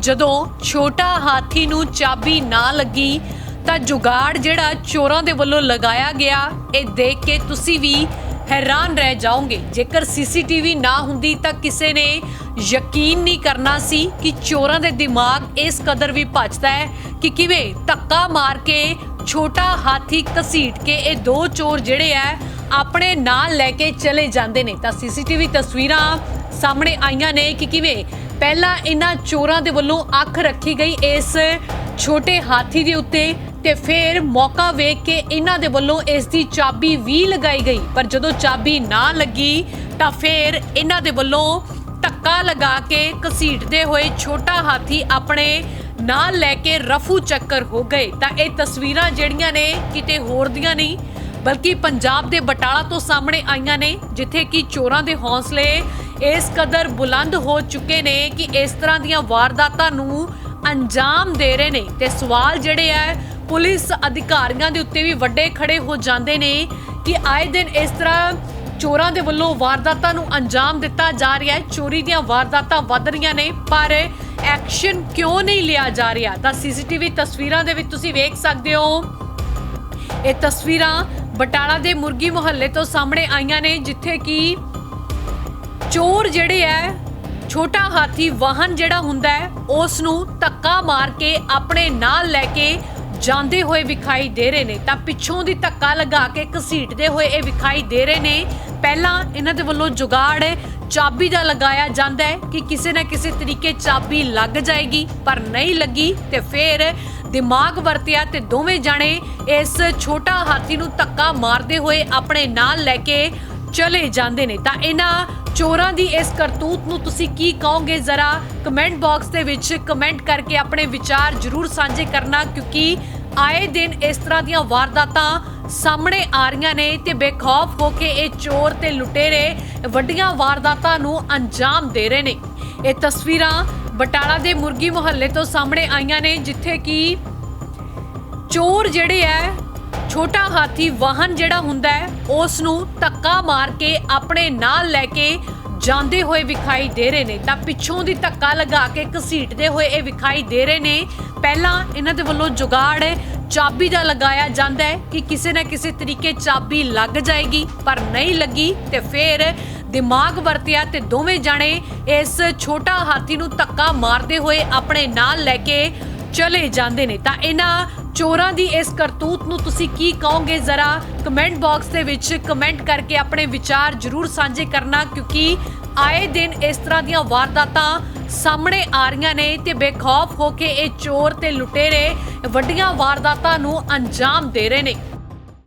ਜਦੋਂ ਛੋਟਾ ਹਾਥੀ ਨੂੰ ਚਾਬੀ ਨਾ ਲੱਗੀ ਤਾਂ ਜੁਗਾੜ ਜਿਹੜਾ ਚੋਰਾਂ ਦੇ ਵੱਲੋਂ ਲਗਾਇਆ ਗਿਆ, ਇਹ ਦੇਖ ਕੇ ਤੁਸੀਂ ਵੀ ਹੈਰਾਨ ਰਹਿ ਜਾਓਗੇ। ਜੇਕਰ ਸੀਸੀਟੀਵੀ ਨਾ ਹੁੰਦੀ ਤਾਂ ਕਿਸੇ ਨੇ ਯਕੀਨ ਨਹੀਂ ਕਰਨਾ ਸੀ ਕਿ ਚੋਰਾਂ ਦੇ ਦਿਮਾਗ ਇਸ ਕਦਰ ਵੀ ਭੱਜਦਾ ਹੈ ਕਿ ਕਿਵੇਂ ਧੱਕਾ ਮਾਰ ਕੇ ਛੋਟਾ ਹਾਥੀ ਘਸੀਟ ਕੇ ਇਹ ਦੋ ਚੋਰ ਜਿਹੜੇ ਆ, ਆਪਣੇ ਨਾਲ ਲੈ ਕੇ ਚਲੇ ਜਾਂਦੇ ਨੇ। ਤਾਂ ਸੀਸੀਟੀਵੀ ਤਸਵੀਰਾਂ ਸਾਹਮਣੇ ਆਈਆਂ ਨੇ ਕਿ ਕਿਵੇਂ ਪਹਿਲਾਂ ਇਹਨਾਂ ਚੋਰਾਂ ਦੇ ਵੱਲੋਂ ਅੱਖ ਰੱਖੀ ਗਈ ਇਸ ਛੋਟੇ ਹਾਥੀ ਦੇ ਉੱਤੇ ਤੇ ਫਿਰ ਮੌਕਾ ਵੇਖ ਕੇ ਇਹਨਾਂ ਦੇ ਵੱਲੋਂ ਇਸ ਦੀ ਚਾਬੀ ਵੀ ਲਗਾਈ ਗਈ। ਪਰ ਜਦੋਂ ਚਾਬੀ ਨਾ ਲੱਗੀ ਤਾਂ ਫਿਰ ਇਹਨਾਂ ਦੇ ਵੱਲੋਂ ਧੱਕਾ ਲਗਾ ਕੇ ਘਸੀਟਦੇ ਹੋਏ ਛੋਟਾ ਹਾਥੀ ਆਪਣੇ ਨਾਲ ਲੈ ਕੇ ਰਫੂ ਚੱਕਰ ਹੋ ਗਏ। ਤਾਂ ਇਹ ਤਸਵੀਰਾਂ ਜਿਹੜੀਆਂ ਨੇ ਕਿਤੇ ਹੋਰ ਦੀਆਂ ਨਹੀਂ, ਬਲਕਿ ਪੰਜਾਬ ਦੇ ਬਟਾਲਾ ਤੋਂ ਸਾਹਮਣੇ ਆਈਆਂ ਨੇ, ਜਿੱਥੇ ਕਿ ਚੋਰਾਂ ਦੇ ਹੌਸਲੇ ਇਸ ਕਦਰ ਬੁਲੰਦ ਹੋ ਚੁੱਕੇ ਨੇ ਕਿ ਇਸ ਤਰ੍ਹਾਂ ਦੀਆਂ ਵਾਰਦਾਤਾਂ ਨੂੰ ਅੰਜਾਮ ਦੇ ਰਹੇ ਨੇ। ਤੇ ਸਵਾਲ ਜਿਹੜੇ ਆ, ਪੁਲਿਸ ਅਧਿਕਾਰੀਆਂ ਦੇ ਉੱਤੇ ਵੀ ਵੱਡੇ ਖੜੇ ਹੋ ਜਾਂਦੇ ਨੇ ਕਿ ਆਏ ਦਿਨ ਇਸ ਤਰ੍ਹਾਂ ਚੋਰਾਂ ਦੇ ਵੱਲੋਂ ਵਾਰਦਾਤਾਂ ਨੂੰ ਅੰਜਾਮ ਦਿੱਤਾ ਜਾ ਰਿਹਾ ਹੈ। ਚੋਰੀ ਦੀਆਂ ਵਾਰਦਾਤਾਂ ਵੱਧ ਰਹੀਆਂ ਨੇ, ਪਰ ਐਕਸ਼ਨ ਕਿਉਂ ਨਹੀਂ ਲਿਆ ਜਾ ਰਿਹਾ? ਤਾਂ ਸੀਸੀਟੀਵੀ ਤਸਵੀਰਾਂ ਦੇ ਵਿੱਚ ਤੁਸੀਂ ਵੇਖ ਸਕਦੇ ਹੋ। ਇਹ ਤਸਵੀਰਾਂ ਬਟਾਲਾ ਦੇ ਮੁਰਗੀ ਮੁਹੱਲੇ ਤੋਂ ਸਾਹਮਣੇ ਆਈਆਂ ਨੇ, ਜਿੱਥੇ ਕਿ ਚੋਰ ਜਿਹੜੇ ਐ, ਛੋਟਾ ਹਾਥੀ ਵਾਹਨ ਜਿਹੜਾ ਹੁੰਦਾ ਹੈ ਉਸ ਨੂੰ ਧੱਕਾ ਮਾਰ ਕੇ ਆਪਣੇ ਨਾਲ ਲੈ ਕੇ ਜਾਂਦੇ ਹੋਏ ਵਿਖਾਈ ਦੇ ਰਹੇ ਨੇ। ਤਾਂ ਪਿੱਛੋਂ ਦੀ ਧੱਕਾ ਲਗਾ ਕੇ ਘਸੀਟਦੇ ਹੋਏ ਇਹ ਵਿਖਾਈ ਦੇ ਰਹੇ ਨੇ। ਪਹਿਲਾਂ ਇਹਨਾਂ ਦੇ ਵੱਲੋਂ ਜੁਗਾੜ ਚਾਬੀ ਦਾ ਲਗਾਇਆ ਜਾਂਦਾ ਹੈ ਕਿ ਕਿਸੇ ਨਾ ਕਿਸੇ ਤਰੀਕੇ ਚਾਬੀ ਲੱਗ ਜਾਏਗੀ, ਪਰ ਨਹੀਂ ਲੱਗੀ ਤੇ ਫਿਰ ਦਿਮਾਗ ਵਰਤਿਆ ਤੇ ਦੋਵੇਂ ਜਾਣੇ ਇਸ ਛੋਟਾ ਹਾਥੀ ਨੂੰ ਧੱਕਾ ਮਾਰਦੇ ਹੋਏ ਆਪਣੇ ਨਾਲ ਲੈ ਕੇ ਚਲੇ ਜਾਂਦੇ ਨੇ। ਤਾਂ ਇਹਨਾਂ ਚੋਰਾਂ ਦੀ ਇਸ ਕਰਤੂਤ ਨੂੰ ਤੁਸੀਂ ਕੀ ਕਹੋਗੇ? ਜ਼ਰਾ ਕਮੈਂਟ ਬਾਕਸ ਦੇ ਵਿੱਚ ਕਮੈਂਟ ਕਰਕੇ ਆਪਣੇ ਵਿਚਾਰ ਜ਼ਰੂਰ ਸਾਂਝੇ ਕਰਨਾ, ਕਿਉਂਕਿ ਆਏ ਦਿਨ ਇਸ ਤਰ੍ਹਾਂ ਦੀਆਂ ਵਾਰਦਾਤਾਂ ਸਾਹਮਣੇ ਆ ਰਹੀਆਂ ਨੇ ਤੇ ਬੇਖੌਫ ਹੋ ਕੇ ਇਹ ਚੋਰ ਤੇ ਲੁਟੇਰੇ ਵੱਡੀਆਂ ਵਾਰਦਾਤਾਂ ਨੂੰ ਅੰਜਾਮ ਦੇ ਰਹੇ ਨੇ। ਇਹ ਤਸਵੀਰਾਂ ਬਟਾਲਾ ਦੇ ਮੁਰਗੀ ਮੁਹੱਲੇ ਤੋਂ ਸਾਹਮਣੇ ਆਈਆਂ ਨੇ, ਜਿੱਥੇ ਕਿ ਚੋਰ ਜਿਹੜੇ ਐ ਛੋਟਾ ਹਾਥੀ ਵਾਹਨ ਜਿਹੜਾ ਹੁੰਦਾ ਹੈ, ਉਸ ਨੂੰ ਧੱਕਾ ਮਾਰ ਕੇ ਆਪਣੇ ਨਾਲ ਲੈ ਕੇ ਜਾਂਦੇ ਹੋਏ ਵਿਖਾਈ ਦੇ ਰਹੇ ਨੇ। ਤਾਂ ਪਿੱਛੋਂ ਦੀ ਧੱਕਾ ਲਗਾ ਕੇ ਘਸੀਟਦੇ ਹੋਏ ਇਹ ਵਿਖਾਈ ਦੇ ਰਹੇ ਨੇ। ਪਹਿਲਾਂ ਇਹਨਾਂ ਦੇ ਵੱਲੋਂ ਜੁਗਾੜ, ਚਾਬੀ ਦਾ ਲਗਾਇਆ ਜਾਂਦਾ ਹੈ ਕਿ ਕਿਸੇ ਨਾ ਕਿਸੇ ਤਰੀਕੇ ਚਾਬੀ ਲੱਗ ਜਾਏਗੀ, ਪਰ ਨਹੀਂ ਲੱਗੀ ਤੇ ਫਿਰ ਦਿਮਾਗ ਵਰਤਿਆ ਤੇ ਦੋਵੇਂ ਜਾਣੇ ਇਸ ਛੋਟਾ ਹਾਥੀ ਨੂੰ ਧੱਕਾ ਮਾਰਦੇ ਹੋਏ ਆਪਣੇ ਨਾਲ ਲੈ ਕੇ ਚਲੇ ਜਾਂਦੇ ਨੇ। ਤਾਂ ਇਹਨਾਂ ਚੋਰਾਂ ਦੀ ਇਸ ਕਰਤੂਤ ਨੂੰ ਤੁਸੀਂ ਕੀ ਕਹੋਗੇ? ਜ਼ਰਾ ਕਮੈਂਟ ਬਾਕਸ ਦੇ ਵਿੱਚ ਕਮੈਂਟ ਕਰਕੇ ਆਪਣੇ ਵਿਚਾਰ ਜ਼ਰੂਰ ਸਾਂਝੇ ਕਰਨਾ, ਕਿਉਂਕਿ ਆਏ ਦਿਨ ਇਸ ਤਰ੍ਹਾਂ ਦੀਆਂ ਵਾਰਦਾਤਾਂ ਸਾਹਮਣੇ ਆ ਰਹੀਆਂ ਨੇ ਤੇ ਬੇਖੌਫ ਹੋ ਕੇ ਇਹ ਚੋਰ ਤੇ ਲੁਟੇਰੇ ਵੱਡੀਆਂ ਵਾਰਦਾਤਾਂ ਨੂੰ ਅੰਜਾਮ ਦੇ ਰਹੇ ਨੇ।